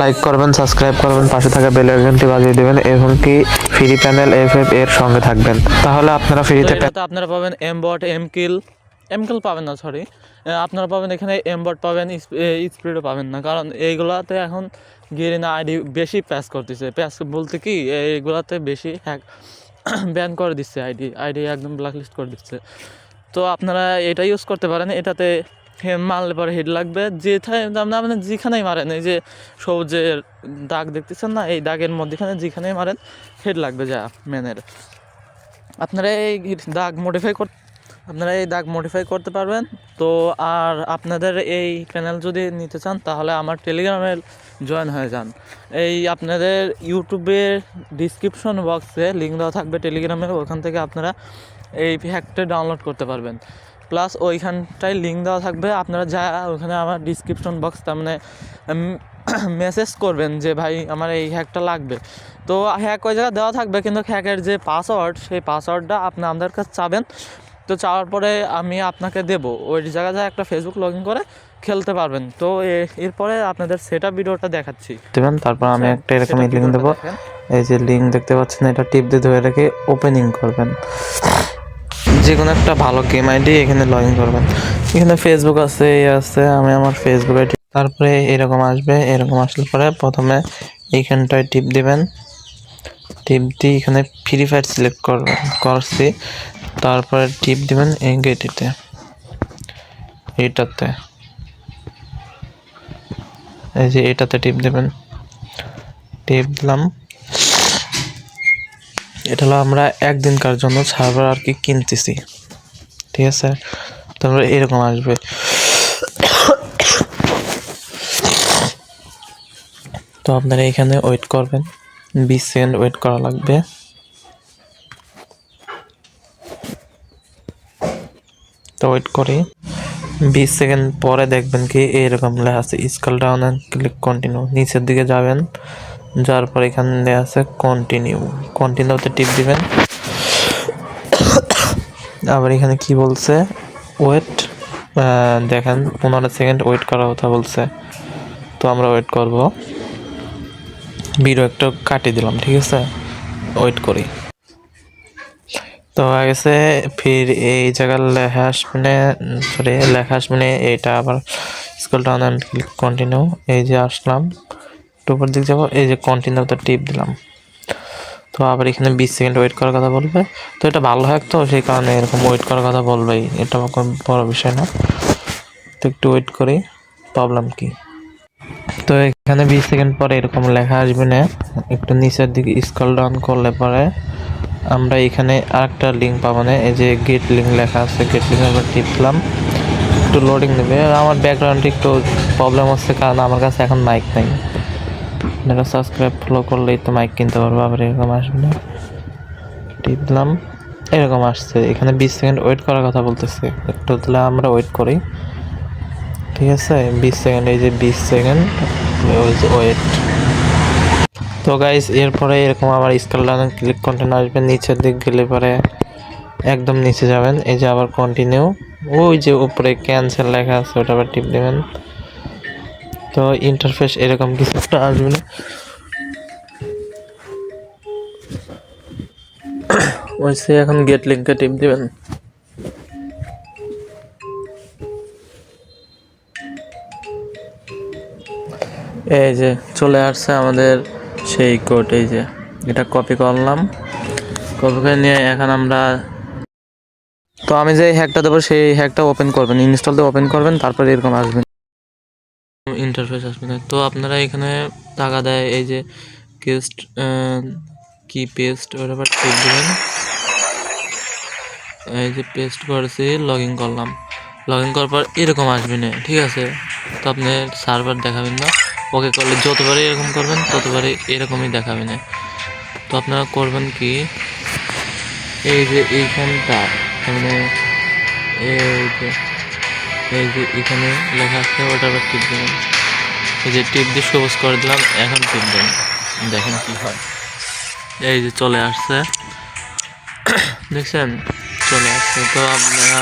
Like করবেন subscribe করবেন পাশে থাকা বেল আইকনটি বাজিয়ে দেবেন এবং কি ফ্রি প্যানেল এফ এফ এর সঙ্গে থাকবেন। তাহলে আপনারা তো ফ্রিতে আপনারা পাবেন aim bot aim kill aim kill পাবেন না সরি আপনারা পাবেন এখানে এম বট পাবেন স্পিডও পাবেন না কারণ এইগুলাতে এখন গেরিনা আইডি বেশি প্যাস করতেছে। প্যাস বলতে কি এইগুলাতে বেশি হ্যাক ব্যান করে দিচ্ছে আইডি আইডি একদম ব্ল্যাকলিস্ট করে দিচ্ছে। তো আপনারা এটা ইউজ করতে পারেন এটাতে মারলে পরে হেড লাগবে। আপনার মানে যেখানেই মারেন, এই যে সবুজের দাগ দেখতেছেন না, এই দাগের মধ্যেখানে যেখানেই মারেন, হেড লাগবে যা ম্যানের। আপনারা এই দাগ মডিফাই কর আপনারা এই দাগ মডিফাই করতে পারবেন। তো আর আপনাদের এই প্যানেল যদি নিতে চান, তাহলে আমার টেলিগ্রামে জয়েন হয়ে যান। এই আপনাদের ইউটিউবের ডিসক্রিপশন বক্সে লিঙ্ক দেওয়া থাকবে টেলিগ্রামের ওখান থেকে আপনারা এই হ্যাকটা ডাউনলোড করতে পারবেন। প্লাস ওইখানটায় লিঙ্ক দেওয়া থাকবে। আপনারা যা ওখানে আমার ডিসক্রিপশন বক্স তার মানে মেসেজ করবেন যে ভাই আমার এই হ্যাকটা লাগবে। তো হ্যাক ওই জায়গায় দেওয়া থাকবে কিন্তু হ্যাকের যে পাসওয়ার্ড সেই পাসওয়ার্ডটা আপনি আমাদের কাছে চাবেন। তো চাওয়ার পরে আমি আপনাকে দেব। ওই জায়গায় যা একটা ফেসবুক লগ ইন করে খেলতে পারবেন। তো এ- এরপরে আপনাদের সেটা ভিডিওটা দেখাচ্ছি। দেবেন তারপর আমি একটা এরকম লিঙ্ক দেবো। এই যে লিঙ্ক দেখতে পাচ্ছেন এটা টিপ দিয়ে ধরে রেখে ওপেনিং করবেন। যে কোনো একটা ভালো গেম আইডি এখানে লগ ইন করবেন। এখানে ফেসবুক আছে এই আছে, আমি আমার ফেসবুক আইডি তারপরে এরকম আসবে, এরকম আসলে পরে প্রথমে এইখানটায় টিপ দিবেন। টিপ দিয়ে এখানে ফ্রি ফায়ার সিলেক্ট করবেন করছি। তারপরে টিপ দিবেন এই গেটিতে এইটাতে এই যে এটাতে টিপ দেবেন। টিপ দিলাম। এটা হলো আমরা একদিনকার জন্য সার্ভার আর কি কিনতেছি। ঠিক আছে? তারপরে এরকম আসবে। তো আপনারা এখানে ওয়েট করবেন। বিশ সেকেন্ড ওয়েট করা লাগবে। তো ওয়েট করি। বিশ সেকেন্ড পরে দেখবেন কি এরকম লেখা আছে scroll down and click continue নিচের দিকে যাবেন। যাওয়ার পর এখানে লেখা আছে কন্টিনিউ কন্টিনিউতে টিপ দিবেন। আবার এখানে কি বলছে? ওয়েট দেখেন, পনেরো সেকেন্ড ওয়েট করার কথা বলছে। তো আমরা ওয়েট করব। ভিডিও একটু কাটিয়ে দিলাম, ঠিক আছে? ওয়েট করি। তো গেছে, ফির এই জায়গার লেখা আসবে সরি লেখা আসবে, এটা আবার স্কুল ডাউন কন্টিনিউ এই যে আসলাম। একটু উপর দিক যাব, এই যে কন্টিনিউতে টিপ দিলাম। তো আবার এখানে বিশ সেকেন্ড ওয়েট করার কথা বলবে। তো এটা ভালো হ্যাক তো, সেই কারণে এরকম ওয়েট করার কথা বলবেই। এটা আমার কোনো বড় বিষয় না। তো একটু ওয়েট করি প্রবলেম কি? তো এখানে বিশ সেকেন্ড পরে এরকম লেখা আসবে না। একটু নিচের দিকে স্কল ডাউন করলে পরে আমরা এখানে আরেকটা লিঙ্ক পাবো না। এই যে গেট লিঙ্ক লেখা আছে গেট লিঙ্ক আমরা টিপলাম একটু লোডিং নেবে। আমার ব্যাকগ্রাউন্ডে একটু প্রবলেম হচ্ছে, কারণ আমার কাছে এখন মাইক নেই। আপনারা সাবস্ক্রাইব ফলো করলেই তো মাইক কিনতে পারব, আবার এরকম আসবে না। টিপলাম এরকম আসছে। এখানে বিশ সেকেন্ড ওয়েট করার কথা বলতেছে। একটু তাহলে আমরা ওয়েট করি। ঠিক আছে? বিশ সেকেন্ড এই যে বিশ সেকেন্ড ওয়েট তো গাইস এরপরে এরকম আবার স্কেল ক্লিক কন্টেন্ট আসবে, নিচের দিক গেলে পরে একদম নিচে যাবেন। এই যে আবার কন্টিনিউ ওই যে উপরে ক্যান্সেল লেখা আছে, ওটা আবার টিপ দেবেন। তো ইন্টারফেস এরকম কিছু একটা আসবে না। ওই সে এখন গেট লিঙ্কে টিপ দিবেন। এই যে চলে আসছে আমাদের সেই কোড এই যে এটা কপি করলাম। কপি করে নিয়ে এখন আমরা তো আমি যে হ্যাকটা দেবো, সেই হ্যাকটা ওপেন করবেন ইনস্টল দিয়ে ওপেন করবেন, তারপরে এরকম আসবেন ইন্টারফেস আসবে না। তো আপনারা এখানে টাকা দেয়, এই যে কেস্ট কি পেস্ট ওর আবার দেবেন। এই যে পেস্ট করেছি লগ ইন করলাম। লগ ইন করার পর এরকম আসবে না, ঠিক আছে? তো আপনি সার্ভার দেখাবেন না। ওকে করলে যতবারই এরকম করবেন, ততবারই এরকমই দেখাবে না। তো আপনারা করবেন কি, এই যে এইখানটা মানে এই যে এই যে এখানে লেখা আছে ওটা আবার টিপ দেবেন এই যে টিপ দিয়ে সবুজ করে দিলাম, এখন টিপ দেন। দেখেন কি হয়। এই যে চলে আসছে। দেখছেন? চলে আসছে। তো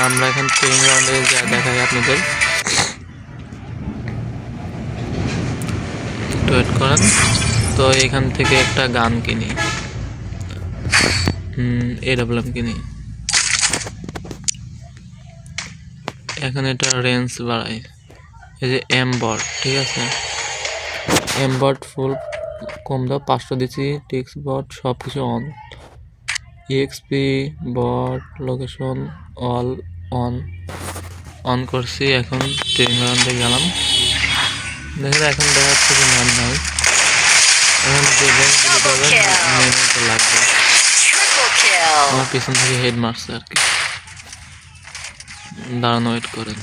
আমরা এখন ট্রেন রাউন্ডে যা দেখাই আপনাদের। ওয়েট করেন। তো এখান থেকে একটা গান কিনি। হুম এডাব্লাম কিনি। এখন এটা রেঞ্জ বাড়াই। এই যে এম বট ঠিক আছে? এম বট ফুল কম দাও পাঁচশো দিচ্ছি টিক্স বট সব কিছু on EXP bot location all on on করছি এখন ট্রেনিং গ্রাউন্ডে গেলাম। দেখেন এখন দেখা যাচ্ছে যে ম্যান নাই। এখন যে র্যাঙ্কগুলো পাবেন লাগবে। আমার পিছন থেকে হেড মারছে আর কি। দাঁড়ানো ওয়েট করেন.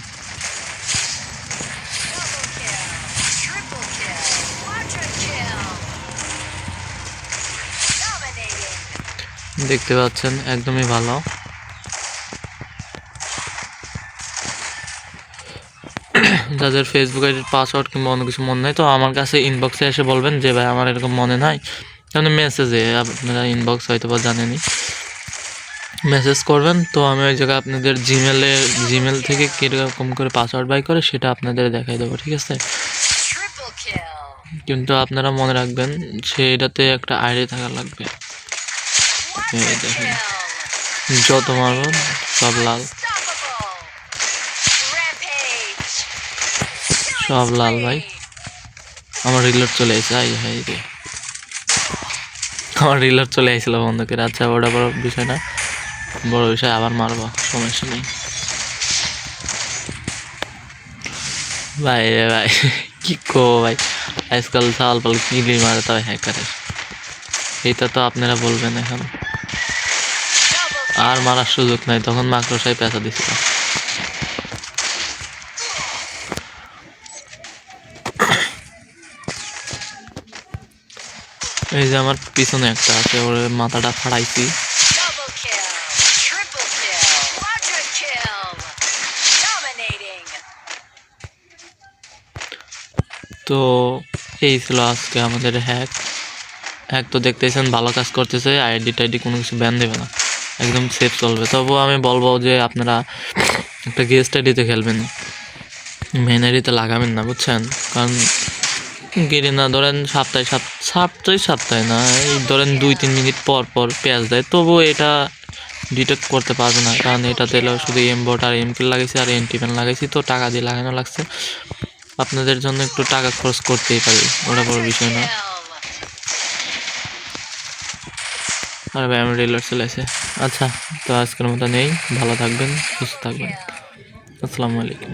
দেখতে পাচ্ছেন, একদমই ভালো। যাদের ফেসবুক আইডির পাসওয়ার্ড কিংবা অন্য কিছু মনে নেই, তো আমার কাছে ইনবক্সে এসে বলবেন যে, ভাই, আমার এরকম মনে নাই। কারণ মেসেজে আপনারা ইনবক্স হয়তো বা জানেনই। মেসেজ করবেন তো আমি ওই জায়গায় আপনাদের জিমেলে জিমেল থেকে কীরকম করে পাসওয়ার্ড বাই করে সেটা আপনাদের দেখাই দেবো ঠিক আছে? কিন্তু আপনারা মনে রাখবেন সেটাতে একটা আইডি থাকা লাগবে. যত মারবেন সব লাল। সব লাল ভাই। আমার রিলোড চলে এসেছে আই হাই রে। আমার রিলোড চলে আসছিল বন্ধুকে আচ্ছা ওটা বড় বিষয় না। বড় বিষয়, আবার মারবো, সমস্যা নেই। ভাই রে ভাই, কি কো ভাই? আজকাল সাল পাল কিলি মারে তবে হ্যাকারের এটা তো আপনারা বলবেন এখন। আর মারার সুযোগ নাই, তখন মাকড়সায় পেঁচা দিছিল। এই যে আমার পিছনে একটা আছে, ওর মাথাটা ফাড়াইছি। তো এই ছিল আজকে আমাদের হ্যাক হ্যাক তো দেখতেছেন, ভালো কাজ করতেছে আইডি টাইডি কোনো কিছু ব্যান দেবে না। একদম সেফ চলবে। তবুও আমি বলব যে আপনারা একটা গেস্ট আইডিতে খেলবেন। মেন আইডিতে লাগাবেন না, বুঝছেন? কারণ গেলে না, ধরেন সপ্তাহে সাপ, সপ্তাহে সপ্তাহে না, এই ধরেন দুই তিন মিনিট পর পর পেঁয়াজ দেয়। তবুও এটা ডিটেক্ট করতে পারবে না, কারণ এটাতে শুধু এম বট আর এম কিল লাগাইছি, আর এন্টি প্যান লাগাইছি, তো টাকা দিয়ে লাগানো লাগছে। আপনাদের জন্য একটু টাকা খরচ করতেই পারি, ওটা বড় বিষয় না. আর আমার রেলার চলে আসে আচ্ছা তো আজকের মতো নেই, ভালো থাকবেন, সুস্থ থাকবেন। আসসালামু আলাইকুম।